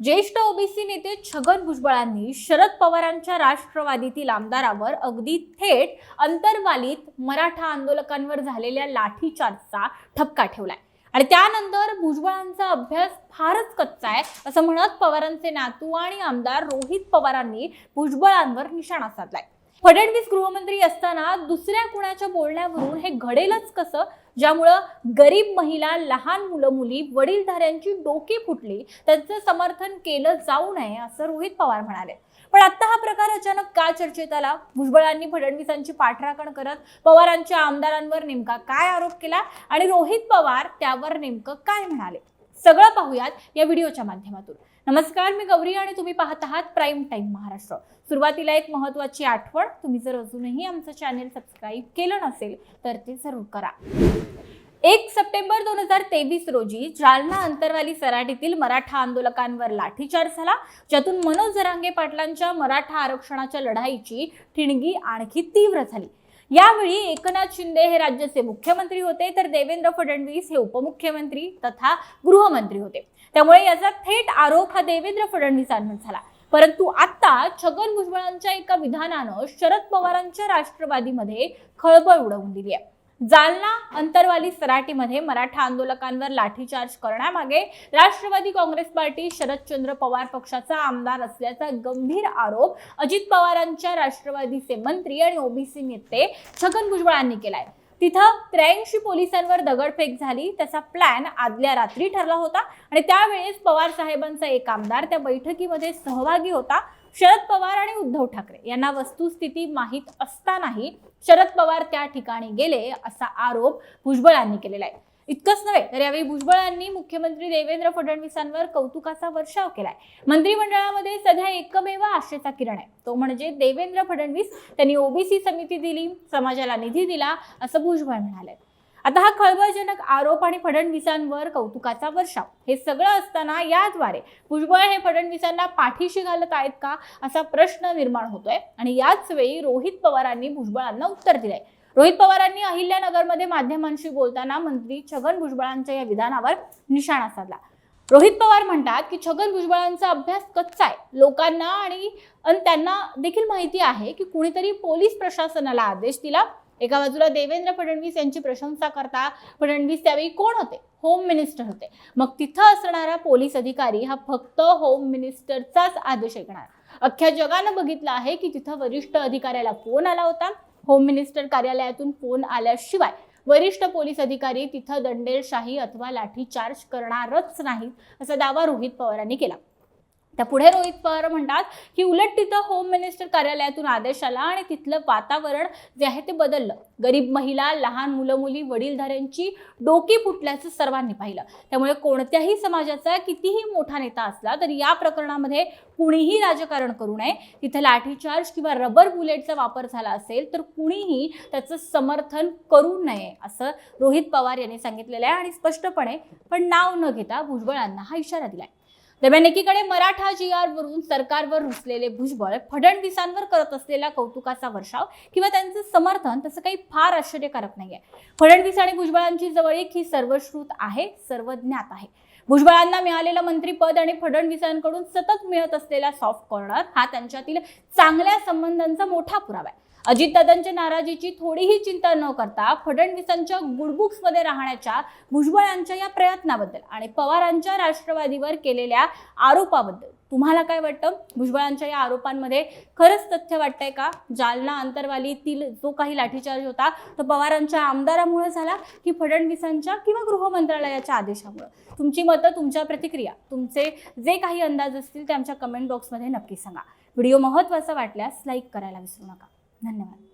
ज्येष्ठ ओबीसी नेते छगन भुजबळांनी शरद पवारांच्या राष्ट्रवादीतील आमदारावर अगदी थेट अंतर्वालीत मराठा आंदोलकांवर झालेल्या लाठीचार्जचा ठपका ठेवलाय. आणि त्यानंतर भुजबळांचा अभ्यास फारच कच्चा आहे असं म्हणत पवारांचे नातू आणि आमदार रोहित पवारांनी भुजबळांवर निशाणा साधलाय. फडणवीस गृहमंत्री असताना दुसऱ्या कुणाच्या बोलण्यावरून हे घडेलच कसं? ज्यामुळं गरीब महिला लहान मुलं मुली वडीलधाऱ्यांची डोकी फुटली त्यांचं समर्थन केलं जाऊ नये असं रोहित पवार म्हणाले. पण आता हा प्रकार अचानक का चर्चेत आला? भुजबळांनी फडणवीसांची पाठराखण करत पवारांच्या आमदारांवर नेमका काय आरोप केला? आणि रोहित पवार त्यावर नेमकं काय म्हणाले? सगळं पाहूयात या व्हिडिओच्या माध्यमातून. नमस्कार मी गौरी आणि तुम्ही पाहत आहात प्राईम टाईम महाराष्ट्र. सुरुवातीला एक महत्वाची आठवण तुम्ही जर अजूनही आमचं चॅनेल सबस्क्राईब केलं नसेल तर ते जरूर करा. एक सप्टेंबर दोन हजार तेवीस रोजी जालना अंतरवाली सराटीतील मराठा आंदोलकांवर लाठीचार झाला ज्यातून मनोज जरांगे पाटलांच्या मराठा आरक्षणाच्या लढाईची ठिणगी आणखी तीव्र झाली. यावेळी एकनाथ शिंदे हे राज्याचे मुख्यमंत्री होते तर देवेंद्र फडणवीस हे उपमुख्यमंत्री तथा गृहमंत्री होते. त्यामुळे याचा थेट आरोप हा देवेंद्र फडणवीसांवर झाला. परंतु आता छगन भुजबळांच्या एका विधानानं शरद पवारांच्या राष्ट्रवादीमध्ये खळबळ उडवून दिली आहे. जालना अंतरवाली सराटीमध्ये मराठा आंदोलकांवर लाठीचार्ज करण्यामागे राष्ट्रवादी काँग्रेस पार्टी शरदचंद्र पवार पक्षाचा आमदार असल्याचा गंभीर आरोप अजित पवारांच्या राष्ट्रवादीचे मंत्री आणि ओबीसी नेते छगन भुजबळांनी केलाय. तिथं त्र्याऐंशी पोलिसांवर दगडफेक झाली. त्याचा प्लॅन आदल्या रात्री ठरला होता. आणि त्यावेळेस पवार साहेबांचा एक आमदार त्या बैठकीमध्ये सहभागी होता. शरद पवार आणि उद्धव ठाकरे यांना वस्तुस्थिती माहीत असतानाही शरद पवार त्या ठिकाणी गेले असा आरोप भुजबळांनी केलेला आहे. इतकंच नव्हे तर यावेळी भुजबळांनी मुख्यमंत्री देवेंद्र फडणवीसांवर कौतुकाचा वर्षाव केलाय. मंत्रिमंडळामध्ये सध्या एकमेव आशेचा किरण आहे. तो म्हणजे देवेंद्र फडणवीस त्यांनी ओबीसी समिती दिली समाजाला निधी दिला असं भुजबळ म्हणाले. आता हा खळबळजनक आरोप आणि फडणवीसांवर कौतुकाचा वर्षाव. हे सगळं असताना याद्वारे भुजबळ हे फडणवीसांना पाठीशी घालत आहेत का असा प्रश्न निर्माण होतोय. आणि याच वेळी रोहित पवारांनी भुजबळांना उत्तर दिलंय. रोहित पवारांनी अहिल्यानगरमध्ये माध्यमांशी बोलताना मंत्री छगन भुजबळांच्या या विधानावर निशाणा साधला. रोहित पवार म्हणतात की छगन भुजबळांचा अभ्यास कच्चा आहे. लोकांना आणि अन त्यांना देखील माहिती आहे की कुणीतरी पोलीस प्रशासनाला आदेश दिला. एका बाजूला देवेंद्र फडणवीस यांची प्रशंसा करता फडणवीस त्यावेळी कोण होते? होम मिनिस्टर होते. मग तिथं असणारा पोलीस अधिकारी हा फक्त होम मिनिस्टरचाच आदेश ऐकणार. अख्ख्या जगानं बघितलं आहे की तिथं वरिष्ठ अधिकाऱ्याला फोन आला होता. होम मिनिस्टर कार्यालयातून फोन आल्याशिवाय वरिष्ठ पोलीस अधिकारी तिथं दंडेलशाही अथवा लाठीचार्ज करणारच नाहीत असा दावा रोहित पवारांनी केला. त्या पुढे रोहित पवार म्हणतात की उलट तिथं होम मिनिस्टर कार्यालयातून आदेश आला आणि तिथलं वातावरण जे आहे ते बदललं. गरीब महिला लहान मुलं मुली वडीलधाऱ्यांची डोकी फुटल्याचं सर्वांनी पाहिलं. त्यामुळे कोणत्याही समाजाचा कितीही मोठा नेता असला तरी या प्रकरणामध्ये कुणीही राजकारण करू नये. तिथे लाठीचार्ज किंवा रबर बुलेटचा वापर झाला असेल तर कुणीही त्याचं समर्थन करू नये असं रोहित पवार यांनी सांगितलेलं आहे आणि स्पष्टपणे पण नाव न घेता भुजबळांना हा इशारा दिलाय. दरम्यान एकीकडे मराठा जी आर वरून सरकारवर रुसलेले भुजबळ फडणवीसांवर करत असलेला कौतुकाचा वर्षाव किंवा त्यांचं समर्थन तसं काही फार आश्चर्यकारक नाहीये. फडणवीस आणि भुजबळांची जवळीक ही सर्वश्रुत आहे सर्वज्ञात आहे. भुजबळांना मिळालेलं मंत्रीपद आणि फडणवीसांकडून सतत मिळत असलेला सॉफ्ट कॉर्नर हा त्यांच्यातील चांगल्या संबंधांचा मोठा पुरावा आहे. अजितदादांच्या नाराजीची थोडीही चिंता न करता फडणवीसांच्या गुडबुक्समध्ये राहण्याच्या भुजबळांच्या या प्रयत्नाबद्दल आणि पवारांच्या राष्ट्रवादीवर केलेल्या आरोपाबद्दल. तुम्हाला काय वाटतं? भुजबळांच्या या आरोपांमध्ये खरंच तथ्य वाटतंय का? जालना अंतरवालीतील जो काही लाठीचार्ज होता तो पवारांच्या आमदारामुळे झाला की फडणवीसांच्या किंवा गृहमंत्रालयाच्या आदेशामुळे? तुमची मतं तुमच्या प्रतिक्रिया तुमचे जे काही अंदाज असतील ते आमच्या कमेंट बॉक्समध्ये नक्की सांगा. व्हिडिओ महत्त्वाचा वाटल्यास लाईक करायला विसरू नका. धन्यवाद.